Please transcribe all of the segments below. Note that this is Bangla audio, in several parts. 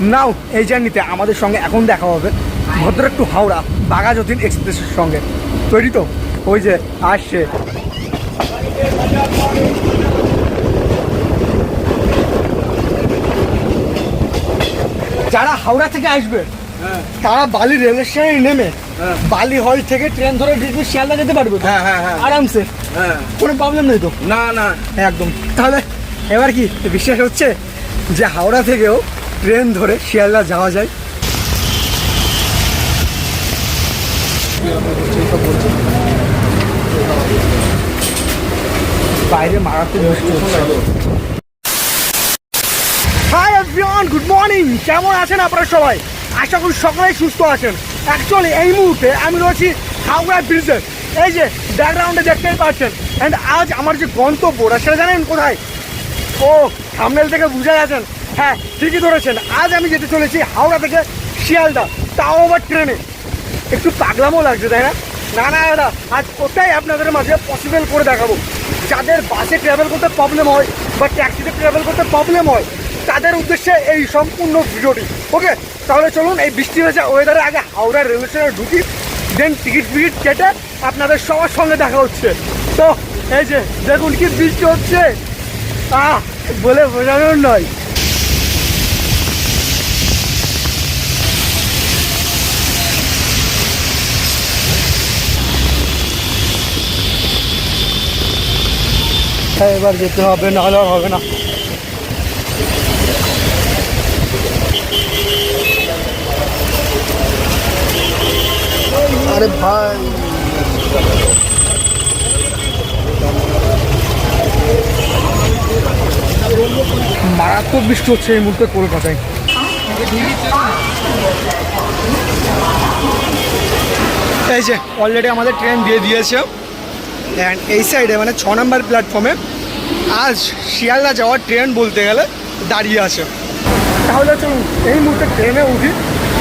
নাও এই জার্নিতে আমাদের সঙ্গে এখন দেখা হবে ভদ্রক টু হাওড়া বাঘাযতীন এক্সপ্রেসের সঙ্গে। তৈরি তো? ওই যে আসছে। যারা হাওড়া থেকে আসবে তারা বালি রেল স্টেশনে নেমে হ্যাঁ। বালি হল থেকে ট্রেন ধরে ডিগ্রি শিয়ালদা যেতে পারবে হ্যাঁ, হ্যাঁ, হ্যাঁ। আরামসে? হ্যাঁ। কোনো প্রবলেম নেই তো? না না। একদম। তাহলে এবার কি বিশ্বাস হচ্ছে যে হাওড়া থেকেও ট্রেন ধরে শিয়ালদা যাওয়া যায়। বাইরে মারাত্মক বৃষ্টি হচ্ছে। হাই এভরিওয়ান গুড মর্নিং কেমন আছেন আপনারা সবাই? আশা করি সকলেই সুস্থ আছেন। অ্যাকচুয়ালি এই মুহূর্তে আমি রয়েছি হাওড়া ব্রিজে। এই যে ব্যাকগ্রাউন্ডে দেখতেই পাচ্ছেন। অ্যান্ড আজ আমার যে গন্তব্যটা সেটা জানেন কোথায়? ও সামনেল থেকে বুঝে গেছেন হ্যাঁ ঠিকই ধরেছেন। আজ আমি যেতে চলেছি হাওড়া থেকে শিয়ালদা, তাও আবার ট্রেনে। একটু পাগলামও লাগছে, তাই না? না না, দাদা, আজ ওটাই আপনাদের মাঝে পসিবল করে দেখাবো? যাদের বাসে ট্রাভেল করতে প্রবলেম হয় বা ট্যাক্সিতে ট্রাভেল করতে প্রবলেম হয়, তাদের উদ্দেশ্যে এই সম্পূর্ণ ভিডিওটি। ওকে তাহলে চলুন এই বৃষ্টি ভেজা ওয়েদারে আগে হাওড়া রেল স্টেশনে ঢুকি দেন টিকিট ফিকিট কেটে আপনাদের সবার সঙ্গে দেখা হচ্ছে। তো, এই যে, দেখুন কি বৃষ্টি হচ্ছে। আহ, বলে বোঝানোর নয়। হ্যাঁ এবার যেতে হবে, নাহলে আর হবে না। আরে ভাই। মারাত্মক বৃষ্টি হচ্ছে এই মুহূর্তে কলকাতায়। এই যে অলরেডি আমাদের ট্রেন দিয়ে দিয়েছে। অ্যান্ড এই সাইডে মানে ছ নম্বর প্ল্যাটফর্মে আজ শিয়ালদা যাওয়ার ট্রেন বলতে গেলে দাঁড়িয়ে আছে। তাহলে চলুন, এই মুহূর্তে ট্রেনে উঠি।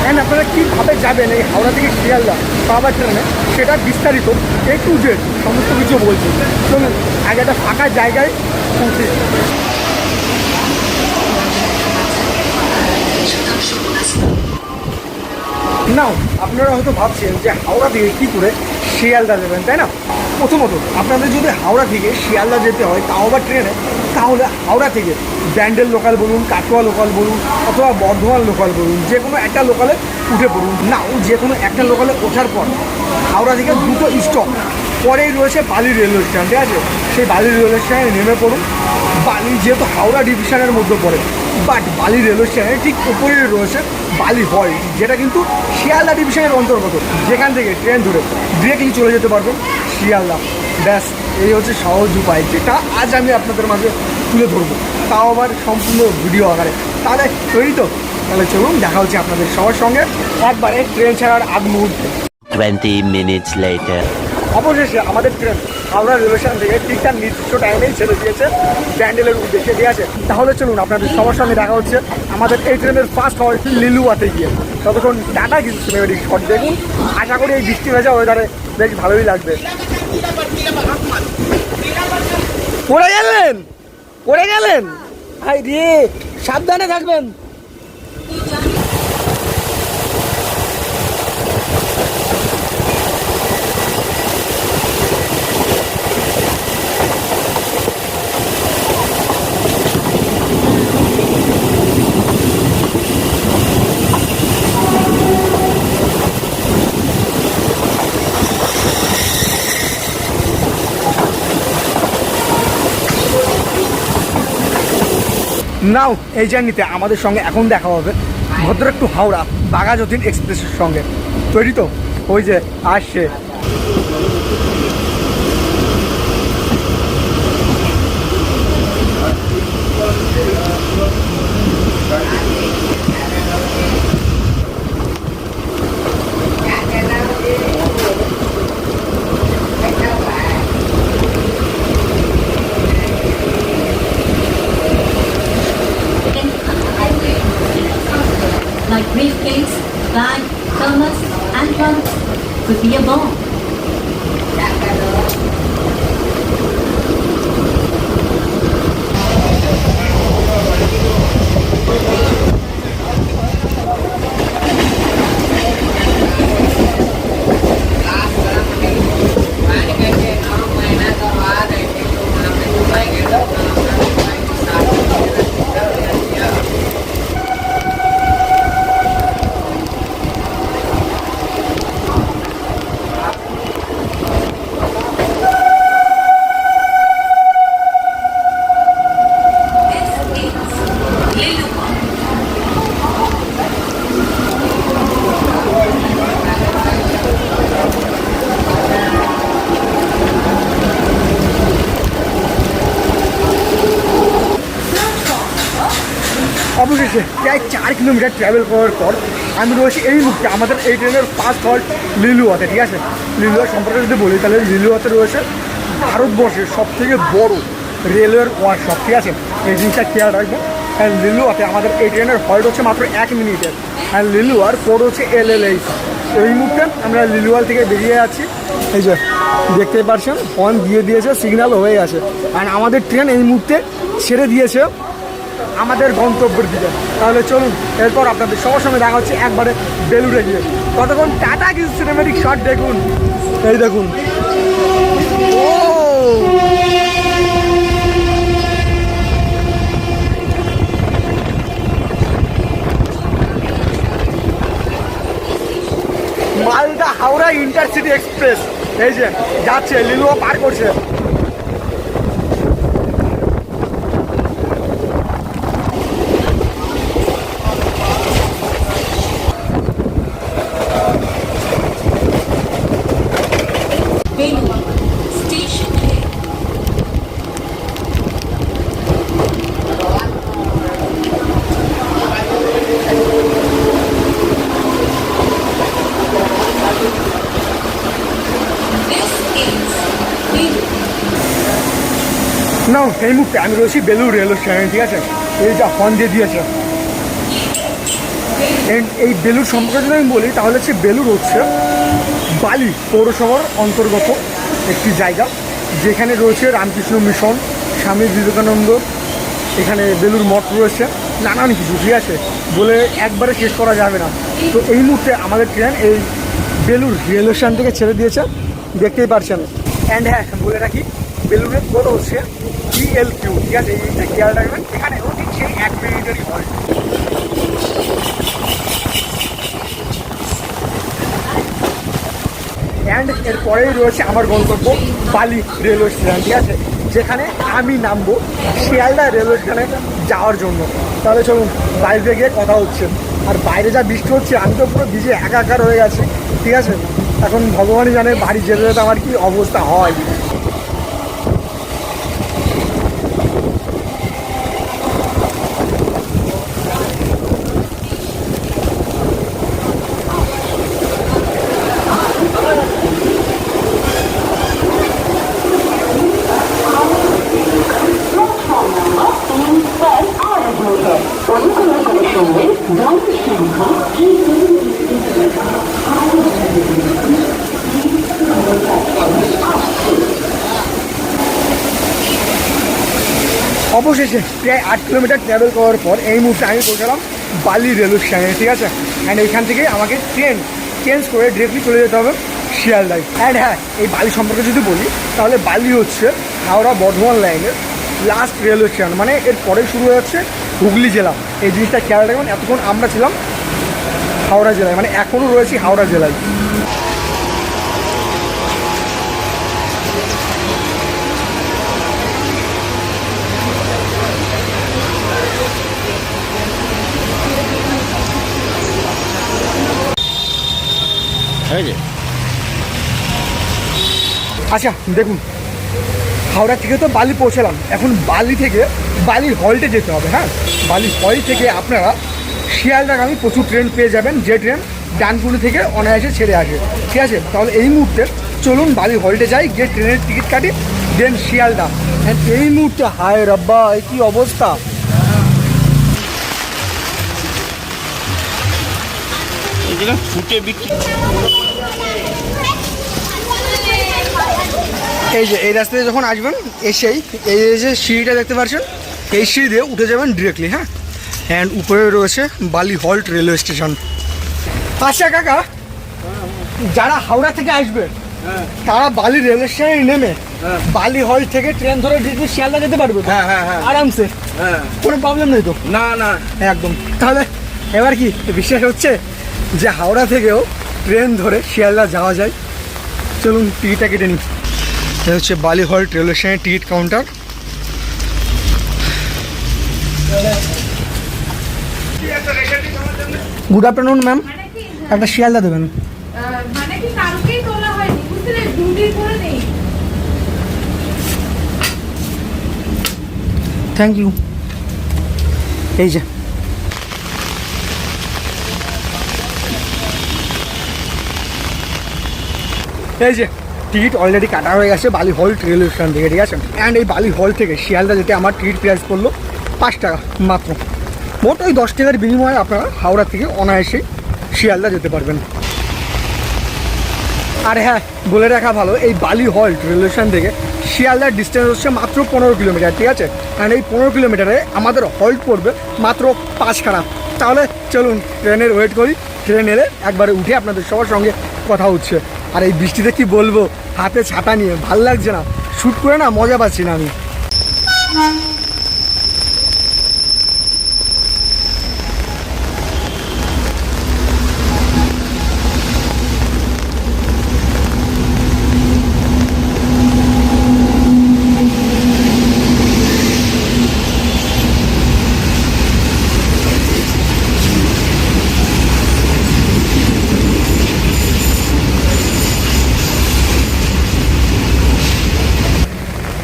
অ্যান্ড আপনারা কীভাবে যাবেন এই হাওড়া থেকে শিয়ালদা পাওয়ার ট্রেনে সেটা বিস্তারিত, এ টু জেড সমস্ত কিছু বলছি। চলুন, আগে একটা ফাঁকা জায়গায় উঠি নাও আপনারা হয়তো ভাবছেন যে হাওড়া থেকে কী করে শিয়ালদা যাবেন, তাই না? প্রথমত, আপনাদের যদি হাওড়া থেকে শিয়ালদা যেতে হয়, তাও আবার ট্রেনে, তাহলে হাওড়া থেকে ব্যান্ডেল লোকাল বলুন, কাটোয়া লোকাল বলুন, অথবা বর্ধমান লোকাল বলুন, যে কোনো একটা লোকালে উঠে পড়ুন। নাও যে কোনো একটা লোকালে ওঠার পর, হাওড়া থেকে দুটো স্টপ পরেই রয়েছে বালি রেলওয়ে স্টেশন ঠিক আছে? সেই বালি রেলওয়ে স্টেশনে নেমে পড়ুন। বালি যেহেতু হাওড়া ডিভিশনের মধ্যে পড়ে বাট বালি রেলওয়ে স্টেশনের ঠিক উপরেই রয়েছে বালি হল যেটা কিন্তু শিয়ালদা ডিভিশনের অন্তর্গত যেখান থেকে ট্রেন ধরে ডিরেক্টলি চলে যেতে পারবেন শিয়ালদা। ব্যাস এই হচ্ছে সহজ উপায় যেটা আজ আমি আপনাদের মাঝে তুলে ধরবো। তাও আবার সম্পূর্ণ ভিডিও আকারে। তাহলে তৈরি তো? তাহলে চলুন দেখা হচ্ছে আপনাদের সবার সঙ্গে একবারে ট্রেন ছাড়ার আগ মুহূর্তে 20 minutes later. অবশেষে আমাদের ট্রেন হাওড়া রেলওয়ে স্টেশন থেকে ঠিক তার নির্দিষ্ট টাইমেই ছেড়ে দিয়েছে ব্যান্ডেলের উদ্দেশ্যে ঠিক আছে তাহলে চলুন আপনাদের সবার সঙ্গে দেখা হচ্ছে আমাদের এই ট্রেনের ফার্স্ট হয় লিলুয়াতে গিয়ে। ততক্ষণ টাটা কিছু সিনেমেটিক শট দেখুন, আশা করি এই বৃষ্টি ভেজা ওয়েদারে বেশ ভালোই লাগবে। পড়ে গেলেন? পড়ে গেলেন? ভাই রে সাবধানে থাকবেন। নাও, এই জার্নিতে আমাদের সঙ্গে এখন দেখা হবে ভদ্র একটু হাওড়া বাঘাযতীন এক্সপ্রেসের সঙ্গে। তৈরি তো? ওই যে আসছে। Briefcase, bag, thermos, and trunks could be a bomb. প্রায় চার কিলোমিটার ট্রাভেল করার পর আমি রয়েছি এই মুহূর্তে আমাদের এই ট্রেনের ফার্স্ট হল্ট লিলুয়াতে, ঠিক আছে? লিলুয়া সম্পর্কে যদি বলি, তাহলে লিলুয়াতে রয়েছে ভারতবর্ষের সব থেকে বড় রেলওয়ের ওয়ার্কশপ ঠিক আছে? এই জিনিসটা খেয়াল রাখবেন। অ্যান্ড লিলুয়াতে আমাদের এই ট্রেনের হল্ট হচ্ছে মাত্র এক মিনিটের অ্যান্ড লিলুয়ার কোড হচ্ছে এল এল এই মুহূর্তে আমরা লিলুয়াল থেকে বেরিয়ে যাচ্ছি এই যে দেখতে পারছেন হর্ন দিয়ে দিয়েছে সিগন্যাল হয়ে গেছে। আর আমাদের ট্রেন এই মুহূর্তে ছেড়ে দিয়েছে আমাদের গন্তব্যের দিকে। তাহলে চলুন, এরপর আপনাদের সবার সঙ্গে দেখা হচ্ছে একবারে বেলুড়ে গিয়ে। কতক্ষণ? টাটা কিছু সিনেমেটিক শট দেখুন। এই দেখুন। Malda Howrah intercity express. এই যে, যাচ্ছে, লিলুয়া পার করছে। না এই মুহূর্তে আমি রয়েছি বেলুর রেল স্টেশনে, ঠিক আছে? এই যা, ফোন দিয়ে দিয়েছে। এই বেলুর সম্পর্কে যদি আমি বলি, তাহলে হচ্ছে বেলুর হচ্ছে বালি পৌরসভার অন্তর্গত একটি জায়গা, যেখানে রয়েছে রামকৃষ্ণ মিশন, স্বামী বিবেকানন্দ, এখানে বেলুর মঠ রয়েছে, নানান কিছু, ঠিক আছে? বলে একবারে শেষ করা যাবে না। তো এই মুহূর্তে আমাদের ট্রেন এই বেলুর রেল স্টেশন থেকে ছেড়ে দিয়েছে, দেখতেই পারছেন। অ্যান্ড হ্যাঁ বলে রাখি বেলুরের কোড হচ্ছে ইএল কিউ ঠিক আছে? এই খেয়াল রাখবেন, এখানে ঠিক সেই এক মিনিটেরই হয় অ্যান্ড এরপরেই রয়েছে আমার গন্তব্য বালি রেলওয়ে স্টেশন ঠিক আছে? যেখানে আমি নামবো শিয়ালদা রেলওয়ে স্টেশনে যাওয়ার জন্য। তাহলে চলুন, বাইরে গিয়ে কথা হচ্ছে। আর বাইরে যা বৃষ্টি হচ্ছে, আমি তো পুরো ভিজে একাকার হয়ে গেছি, ঠিক আছে? এখন ভগবানই জানে বাড়ি যেতে যেতে আমার কি অবস্থা হয়। অবশেষে প্রায় আট কিলোমিটার ট্রাভেল করার পর এই মুহূর্তে আমি পৌঁছালাম বালি রেলওয়ে স্টেশনে ঠিক আছে? অ্যান্ড এইখান থেকে আমাকে ট্রেন চেঞ্জ করে ডিরেক্টলি চলে যেতে হবে শিয়ালদায় অ্যান্ড হ্যাঁ এই বালি সম্পর্কে যদি বলি, তাহলে বালি হচ্ছে হাওড়া বর্ধমান লাইনের লাস্ট রেলওয়ে স্টেশন মানে এর পরে শুরু হয়ে যাচ্ছে হুগলি জেলা। এই জিনিসটা খেয়াল রাখবেন, এতক্ষণ আমরা ছিলাম হাওড়া জেলায় মানে এখনও রয়েছি হাওড়া জেলায়। হয়েছে আচ্ছা দেখুন হাওড়া থেকে তো বালি পৌঁছালাম। এখন বালি থেকে বালির হল্টে যেতে হবে হ্যাঁ? বালির হল থেকে আপনারা শিয়ালদাগামী প্রচুর ট্রেন পেয়ে যাবেন যে ট্রেন ডানকুনি থেকে অনায়াসে ছেড়ে আসে ঠিক আছে? তাহলে এই মুহূর্তে চলুন বালি হল্টে যাই গিয়ে ট্রেনের টিকিট কাটি দেন শিয়ালদা। এই মুহূর্তে হায় রব্বা এই কী অবস্থা? ফুটে বিক্রি। এই যে এই রাস্তায় যখন আসবেন এসেই এই যে সিঁড়িটা দেখতে পাচ্ছেন এই সিঁড়ি দিয়ে উঠে যাবেন ডিরেক্টলি হ্যাঁ? অ্যান্ড উপরে রয়েছে বালি হল্ট রেলওয়ে স্টেশন। আচ্ছা কাকা যারা হাওড়া থেকে আসবে তারা বালি রেলওয়ে স্টেশনে নেমে বালি হল থেকে ট্রেন ধরে ডিরেক্টলি শিয়ালদা যেতে পারবে হ্যাঁ, হ্যাঁ, হ্যাঁ। আরামসে? হ্যাঁ। কোনো প্রবলেম নেই তো? না না। একদম। তাহলে এবার কি বিশ্বাস হচ্ছে যে হাওড়া থেকেও ট্রেন ধরে শিয়ালদা যাওয়া যায়? চলুন টিকিটটা কেটে নিই। এটা হচ্ছে বালি হল রেলওয়ে স্টেশনের ticket counter. Good afternoon ma'am একটা শিয়ালদা দেবেন। থ্যাংক ইউ এই যে। এই যে। টিকিট অলরেডি কাটা হয়ে গেছে বালি হল রেলওয়ে স্টেশন থেকে, ঠিক আছে? অ্যান্ড এই বালি হল থেকে শিয়ালদা যেতে আমার টিকিট প্রাইস পড়ল পাঁচ টাকা মাত্র। মোট ওই দশ টাকার বিনিময়ে আপনারা হাওড়া থেকে অনায়াসেই শিয়ালদা যেতে পারবেন। আর হ্যাঁ বলে রাখা ভালো, এই বালি হল্ট রেলওয়ে স্টেশন থেকে শিয়ালদার ডিস্টেন্স হচ্ছে মাত্র পনেরো কিলোমিটার, ঠিক আছে? অ্যান্ড এই পনেরো কিলোমিটারে আমাদের হল্ট পড়বে মাত্র পাঁচখানা। তাহলে চলুন ট্রেনের ওয়েট করি। ট্রেন এলে একবারে উঠে আপনাদের সবার সঙ্গে কথা হচ্ছে। আর এই বৃষ্টিতে কি বলব? হাতে ছাতা নিয়ে, ভালো লাগছে না। শ্যুট করে না মজা পাচ্ছি না আমি।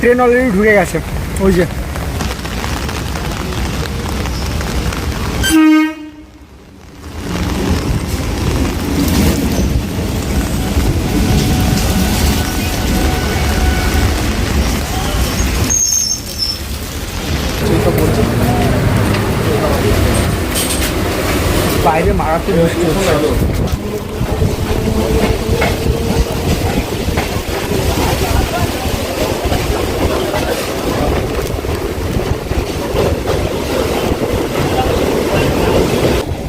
ট্রেন অলরেডি ঢুকে গেছে। ওই যে। বাইরে মারাত্মক বৃষ্টি হচ্ছে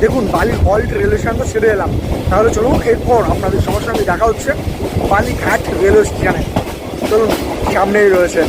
দেখুন বালি হল্ট রেলওয়ে স্টেশন তো ছেড়ে এলাম। তাহলে চলুন, এরপর আপনাদের সবার সঙ্গে দেখা হচ্ছে বালিঘাট রেলওয়ে স্টেশনে। চলুন, সামনেই রয়েছে।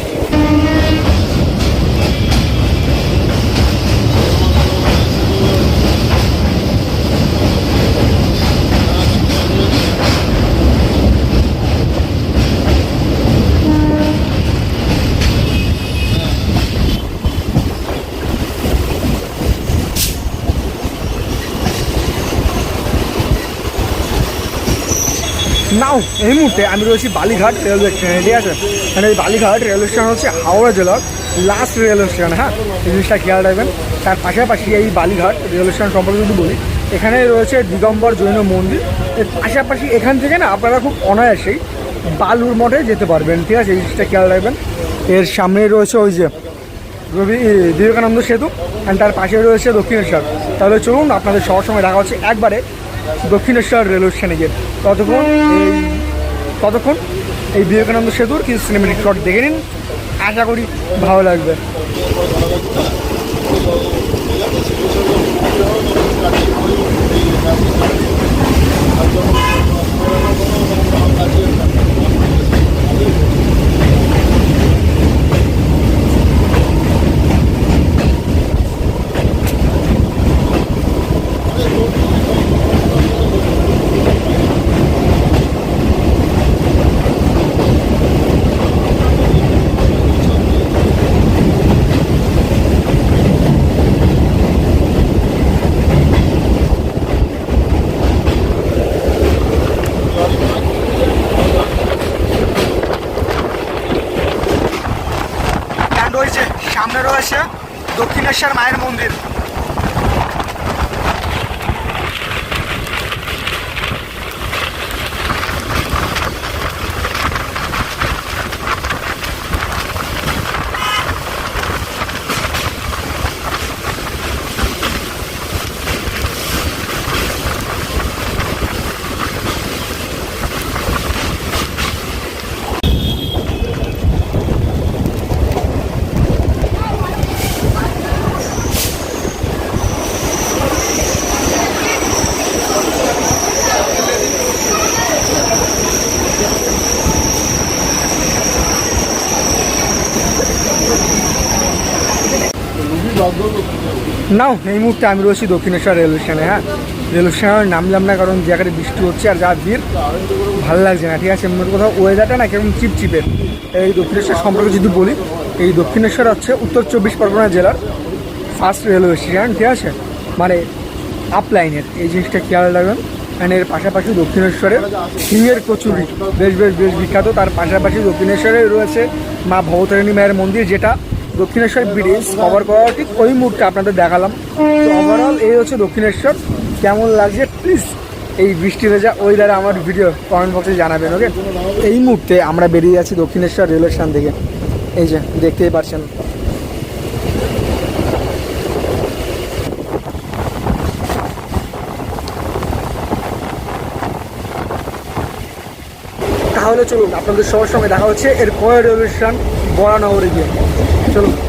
নাও এই মুহূর্তে আমি রয়েছি বালিঘাট রেলওয়ে স্টেশনে ঠিক আছে? মানে এই বালিঘাট রেলওয়ে স্টেশন হচ্ছে হাওড়া জেলার লাস্ট রেলওয়ে স্টেশন হ্যাঁ? এই জিনিসটা খেয়াল রাখবেন। তার পাশাপাশি এই বালিঘাট রেলওয়ে স্টেশন সম্পর্কে যদি বলি, এখানে রয়েছে দিগম্বর জৈন মন্দির। এর পাশাপাশি এখান থেকে না, আপনারা খুব অনায়াসেই বালুর মঠে যেতে পারবেন, ঠিক আছে? এই জিনিসটা খেয়াল রাখবেন। এর সামনে রয়েছে ওই যে রবি বিবেকানন্দ সেতু অ্যান্ড তার পাশে রয়েছে দক্ষিণেশ্বর। তাহলে চলুন, আপনাদের সবার সঙ্গে দেখা হচ্ছে একবারে দক্ষিণেশ্বর রেলওয়ে স্টেশনে গিয়ে। ততক্ষণ এই ততক্ষণ এই বিবেকানন্দ সেতুর কিছু সিনেমেটিক শট দেখে নিন। আশা করি ভালো লাগবে ওই যে সামনে রয়েছে দক্ষিণেশ্বর মায়ের মন্দির নাও, এই মুহূর্তে আমি রয়েছি দক্ষিণেশ্বর রেলওয়ে স্টেশনে হ্যাঁ? রেলওয়ে স্টেশনে নামলাম না, কারণ জায়গাটা বৃষ্টি হচ্ছে আর যা ভিড়, ভালো লাগছে না, ঠিক আছে? মোট কোথাও ওয়েদারটা না কেমন চিপচিপের এই দক্ষিণেশ্বর সম্পর্কে যদি বলি, এই দক্ষিণেশ্বর হচ্ছে উত্তর চব্বিশ পরগনা জেলার ফার্স্ট রেলওয়ে স্টেশন ঠিক আছে? মানে আপ লাইনের এই জিনিসটা খেয়াল রাখবেন। অ্যান্ড এর পাশাপাশি দক্ষিণেশ্বরের সিংহের কচুরি, বেশ বেশ বেশ বিখ্যাত। তার পাশাপাশি দক্ষিণেশ্বরে রয়েছে মা ভবতারিণী মায়ের মন্দির, যেটা দক্ষিণেশ্বর ব্রিজ কভার করা ঠিক ওই মুহূর্তে আপনাদের দেখালাম। ওভারঅল এই হচ্ছে দক্ষিণেশ্বর। কেমন লাগছে? প্লিজ এই বৃষ্টি ভেজা ওয়েদারে আমার ভিডিও কমেন্ট বক্সে জানাবেন ওকে এই মুহূর্তে আমরা বেরিয়ে যাচ্ছি দক্ষিণেশ্বর রেল স্টেশন থেকে এই যে, দেখতেই পাচ্ছেন। তাহলে চলুন, আপনাদের সবার সঙ্গে দেখা হচ্ছে এর পরের রেলওয়ে স্টেশন বরানগরে গিয়ে। চলুন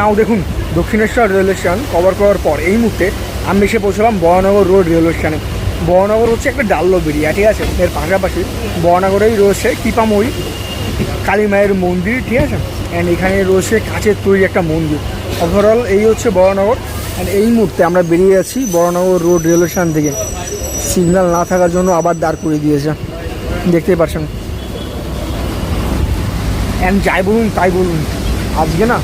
নাও দেখুন, দক্ষিণেশ্বর রেলওয়ে স্টেশন কভার করার পর এই মুহূর্তে আমি এসে পৌঁছলাম বরানগর রোড রেলওয়ে স্টেশনে বরানগর হচ্ছে একটা ডাল্লো বেরিয়া, ঠিক আছে? এর পাশাপাশি বরানগরেই রয়েছে কৃপাময়ী কালী মায়ের মন্দির, ঠিক আছে? অ্যান্ড এখানে রয়েছে কাঁচের তৈরি একটা মন্দির। ওভারঅল এই হচ্ছে বরানগর অ্যান্ড এই মুহূর্তে আমরা বেরিয়ে যাচ্ছি বরানগর রোড রেলওয়ে স্টেশন থেকে। সিগন্যাল না থাকার জন্য আবার দাঁড় করে দিয়েছে। দেখতেই পাচ্ছেন। অ্যান্ড যাই বলুন, তাই বলুন। আজকে না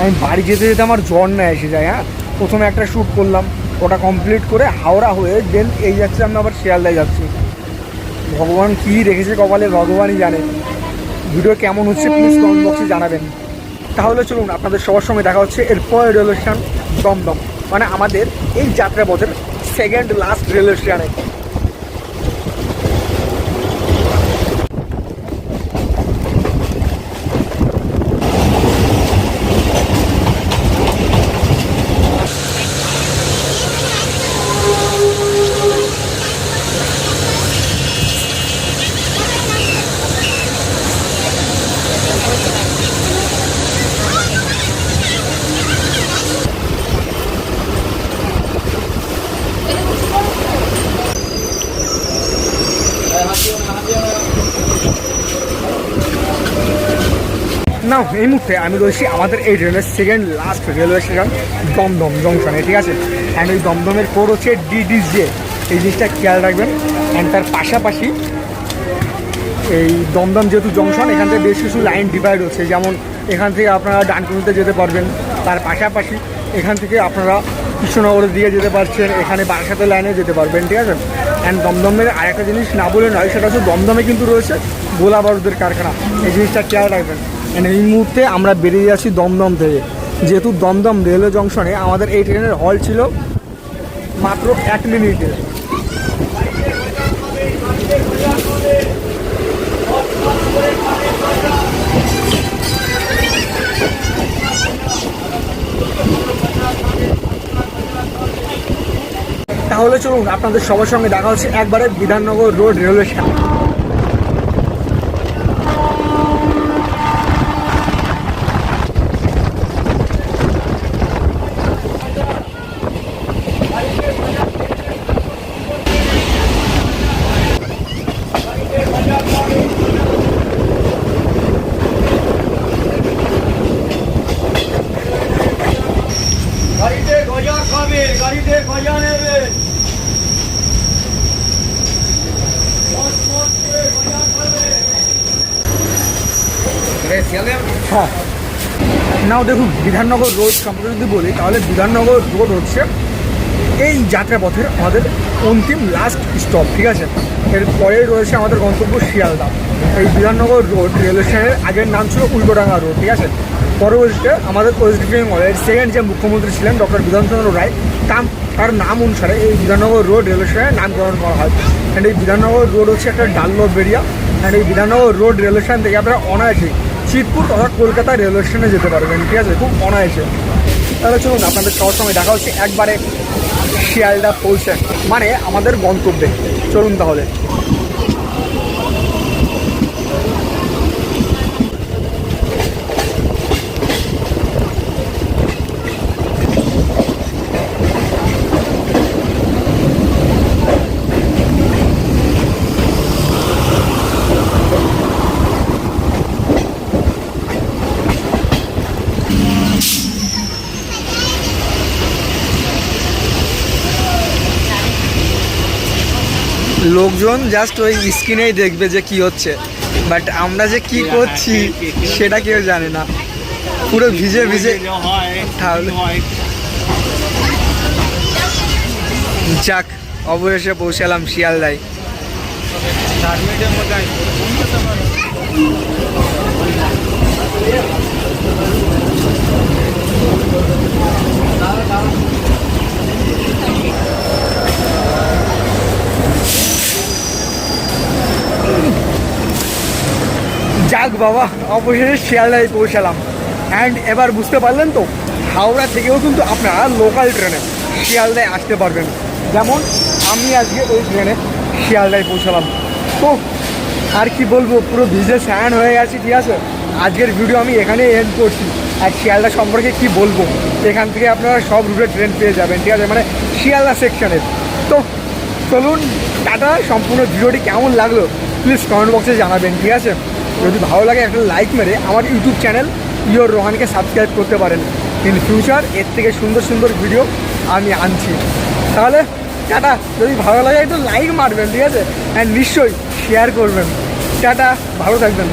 আমি বাড়ি যেতে যেতে আমার না এসে যায় হ্যাঁ? প্রথমে একটা শ্যুট করলাম, ওটা কমপ্লিট করে হাওড়া হয়ে দেন এই যাচ্ছে আমি আবার শিয়ালদায় যাচ্ছি। ভগবান কী রেখেছে কপালে, ভগবানই জানে। ভিডিও কেমন হচ্ছে প্লিজ কমেন্ট বক্সে জানাবেন। তাহলে চলুন, আপনাদের সবার সঙ্গে দেখা হচ্ছে এরপর রেলওয়ে স্টেশন দমদম। মানে আমাদের এই যাত্রা পথের সেকেন্ড লাস্ট রেলওয়ে স্টেশনে না এই মুহূর্তে আমি রয়েছি আমাদের এই রেলের second last railway station Dumdum জংশনে ঠিক আছে? অ্যান্ড ওই দমদমের কোড হচ্ছে ডিডিজে এই জিনিসটা খেয়াল রাখবেন। অ্যান্ড তার পাশাপাশি এই দমদম যেহেতু জংশন এখান থেকে বেশ কিছু লাইন ডিভাইড হচ্ছে। যেমন এখান থেকে আপনারা ডানকুনিতে যেতে পারবেন। তার পাশাপাশি এখান থেকে আপনারা কৃষ্ণনগরের দিকে যেতে পারছেন। এখানে বারাসাতের লাইনে যেতে পারবেন, ঠিক আছে? অ্যান্ড দমদমের আরেকটা জিনিস না বলে নয়, সেটা হচ্ছে দমদমে কিন্তু রয়েছে গোলা বারুদের কারখানা। এই জিনিসটা খেয়াল রাখবেন। এই মুহূর্তে আমরা বেরিয়ে যাচ্ছি দমদম থেকে। যেহেতু দমদম রেলওয়ে জংশনে আমাদের এই ট্রেনের হল ছিল মাত্র এক মিনিটে তাহলে চলুন আপনাদের সবার সঙ্গে দেখা হচ্ছে একবারে Bidhannagar road railway station. Now দেখুন, বিধাননগর রোড সম্পর্কে যদি বলি, তাহলে বিধাননগর রোড হচ্ছে এই যাত্রাপথের আমাদের অন্তিম লাস্ট স্টপ ঠিক আছে? এরপরেই রয়েছে আমাদের গন্তব্য শিয়ালদা। এই বিধাননগর রোড রেলওয়ে স্টেশনের আগের নাম ছিল উল্টোডাঙ্গা রোড, ঠিক আছে? পরবর্তীতে আমাদের ওয়েস্ট বেঙ্গলের সেকেন্ড যে মুখ্যমন্ত্রী ছিলেন ডক্টর বিধানচন্দ্র রায়, তার তার নাম অনুসারে এই বিধাননগর রোড রেলওয়ে স্টেশনের নামকরণ করা হয়। অ্যান্ড এই বিধাননগর রোড হচ্ছে একটা ডাল্লোভ এরিয়া অ্যান্ড এই বিধাননগর রোড রেলওয়ে স্টেশন থেকে আপনারা অনায়াসে চিতপুর তথা কলকাতা রেলওয়ে স্টেশনে যেতে পারবেন, ঠিক আছে? খুব অনায়াসে। তাহলে চলুন, আপনাদের সবার সময় দেখা হচ্ছে, একবারে শিয়ালদা পৌঁছে মানে আমাদের গন্তব্যে। চলুন তাহলে। লোকজন জাস্ট ওই স্ক্রিনেই দেখবে যে কি হচ্ছে। বাট আমরা যে কি করছি সেটা কেউ জানে না। পুরো ভিজে ভিজে তাহলে- যাক অবশেষে পৌঁছালাম শিয়ালদায়। চার মিনিটের মধ্যে যাক বাবা, অবশেষে শিয়ালদায় পৌঁছালাম। অ্যান্ড এবার বুঝতে পারলেন তো, হাওড়া থেকেও কিন্তু আপনারা লোকাল ট্রেনে শিয়ালদায় আসতে পারবেন। যেমন, আমি আজকে ওই ট্রেনে শিয়ালদায় পৌঁছালাম। তো, আর কি বলব, পুরো বিজনেস হ্যান্ড হয়ে গেছে, ঠিক আছে? আজকের ভিডিও আমি এখানে এন্ড করছি। আর শিয়ালদা সম্পর্কে কি বলব, এখান থেকে আপনারা সব রুটে ট্রেন পেয়ে যাবেন, ঠিক আছে? মানে শিয়ালদা সেকশনের তো, চলুন, টাটা, সম্পূর্ণ ভিডিওটি কেমন লাগল প্লিজ কমেন্ট বক্সে জানাবেন, ঠিক আছে? যদি ভালো লাগে একটা লাইক মেরে আমার ইউটিউব চ্যানেল ইয়োর রোহানকে সাবস্ক্রাইব করতে পারেন। ইন ফিউচার এর থেকে সুন্দর সুন্দর ভিডিও আমি আনছি। তাহলে টাটা। যদি ভালো লাগে একটু লাইক মারবেন, ঠিক আছে? অ্যান্ড নিশ্চয়ই শেয়ার করবেন। টাটা। ভালো থাকবেন।